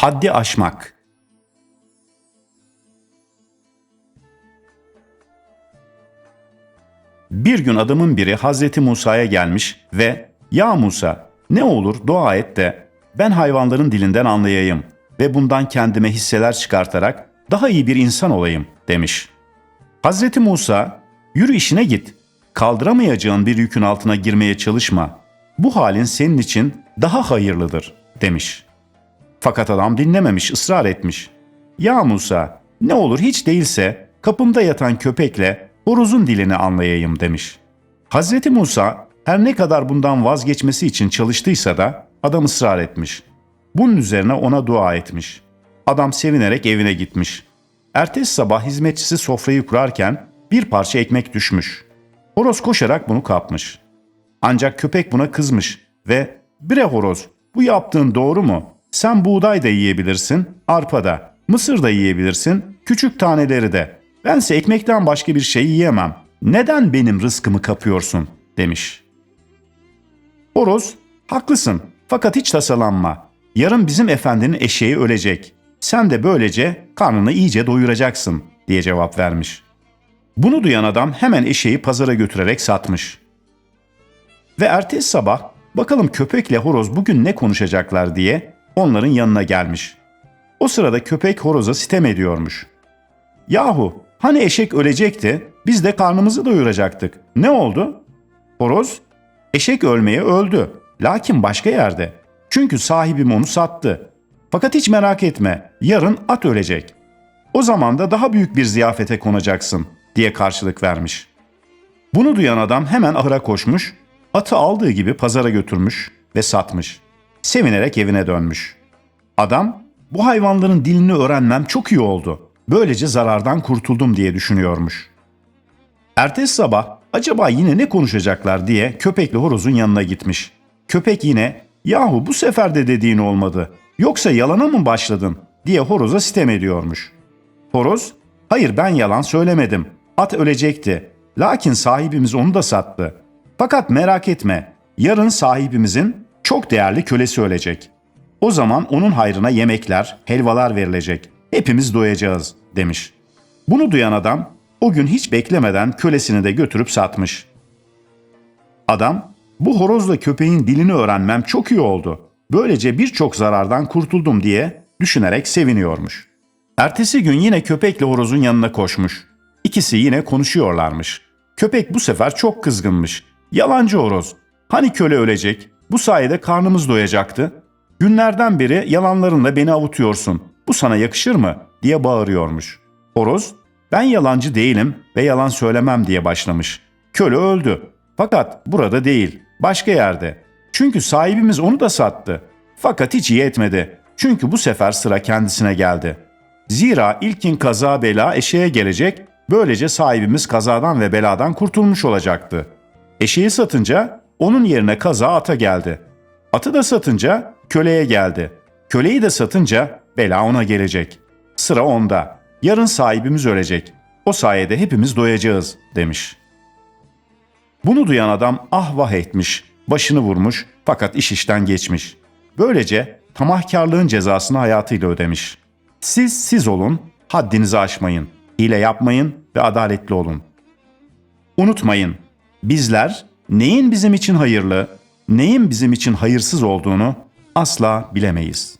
Haddi aşmak. Bir gün adamın biri Hazreti Musa'ya gelmiş ve ''Ya Musa ne olur dua et de ben hayvanların dilinden anlayayım ve bundan kendime hisseler çıkartarak daha iyi bir insan olayım.'' demiş. Hazreti Musa ''Yürü işine git. Kaldıramayacağın bir yükün altına girmeye çalışma. Bu halin senin için daha hayırlıdır.'' demiş. Fakat adam dinlememiş, ısrar etmiş. ''Ya Musa, ne olur hiç değilse kapımda yatan köpekle horozun dilini anlayayım.'' demiş. Hazreti Musa her ne kadar bundan vazgeçmesi için çalıştıysa da adam ısrar etmiş. Bunun üzerine ona dua etmiş. Adam sevinerek evine gitmiş. Ertesi sabah hizmetçisi sofrayı kurarken bir parça ekmek düşmüş. Horoz koşarak bunu kapmış. Ancak köpek buna kızmış ve ''Bre horoz, bu yaptığın doğru mu? Sen buğday da yiyebilirsin, arpa da, mısır da yiyebilirsin, küçük taneleri de. Bense ekmekten başka bir şey yiyemem. Neden benim rızkımı kapıyorsun?'' demiş. Horoz, haklısın fakat hiç tasalanma. Yarın bizim efendinin eşeği ölecek. Sen de böylece karnını iyice doyuracaksın diye cevap vermiş. Bunu duyan adam hemen eşeği pazara götürerek satmış. Ve ertesi sabah bakalım köpekle horoz bugün ne konuşacaklar diye onların yanına gelmiş. O sırada köpek horoza sitem ediyormuş. Yahu hani eşek ölecekti biz de karnımızı doyuracaktık. Ne oldu? Horoz eşek ölmeye öldü. Lakin başka yerde. Çünkü sahibim onu sattı. Fakat hiç merak etme yarın at ölecek. O zaman da daha büyük bir ziyafete konacaksın diye karşılık vermiş. Bunu duyan adam hemen ahıra koşmuş, atı aldığı gibi pazara götürmüş ve satmış. Sevinerek evine dönmüş. Adam, bu hayvanların dilini öğrenmem çok iyi oldu. Böylece zarardan kurtuldum diye düşünüyormuş. Ertesi sabah acaba yine ne konuşacaklar diye köpekle horozun yanına gitmiş. Köpek yine yahu bu sefer de dediğin olmadı. Yoksa yalana mı başladın diye horoza sitem ediyormuş. Horoz hayır ben yalan söylemedim. At ölecekti. Lakin sahibimiz onu da sattı. Fakat merak etme yarın sahibimizin çok değerli kölesi ölecek. O zaman onun hayrına yemekler, helvalar verilecek. Hepimiz doyacağız demiş. Bunu duyan adam o gün hiç beklemeden kölesini de götürüp satmış. Adam, bu horozla köpeğin dilini öğrenmem çok iyi oldu. Böylece birçok zarardan kurtuldum diye düşünerek seviniyormuş. Ertesi gün yine köpekle horozun yanına koşmuş. İkisi yine konuşuyorlarmış. Köpek bu sefer çok kızgınmış. Yalancı horoz. Hani köle ölecek? Bu sayede karnımız doyacaktı. Günlerden beri yalanlarınla beni avutuyorsun. Bu sana yakışır mı? diye bağırıyormuş. Horoz, ben yalancı değilim ve yalan söylemem diye başlamış. Köle öldü. Fakat burada değil, başka yerde. Çünkü sahibimiz onu da sattı. Fakat hiç iyi etmedi. Çünkü bu sefer sıra kendisine geldi. Zira ilkin kaza bela eşeğe gelecek, böylece sahibimiz kazadan ve beladan kurtulmuş olacaktı. Eşeği satınca onun yerine kaza ata geldi. Atı da satınca köleye geldi. Köleyi de satınca bela ona gelecek. Sıra onda. Yarın sahibimiz ölecek. O sayede hepimiz doyacağız demiş. Bunu duyan adam ah vah etmiş, başını vurmuş fakat iş işten geçmiş. Böylece tamahkarlığın cezasını hayatıyla ödemiş. Siz siz olun, haddinizi aşmayın, hile yapmayın ve adaletli olun. Unutmayın, bizler neyin bizim için hayırlı, neyin bizim için hayırsız olduğunu asla bilemeyiz.''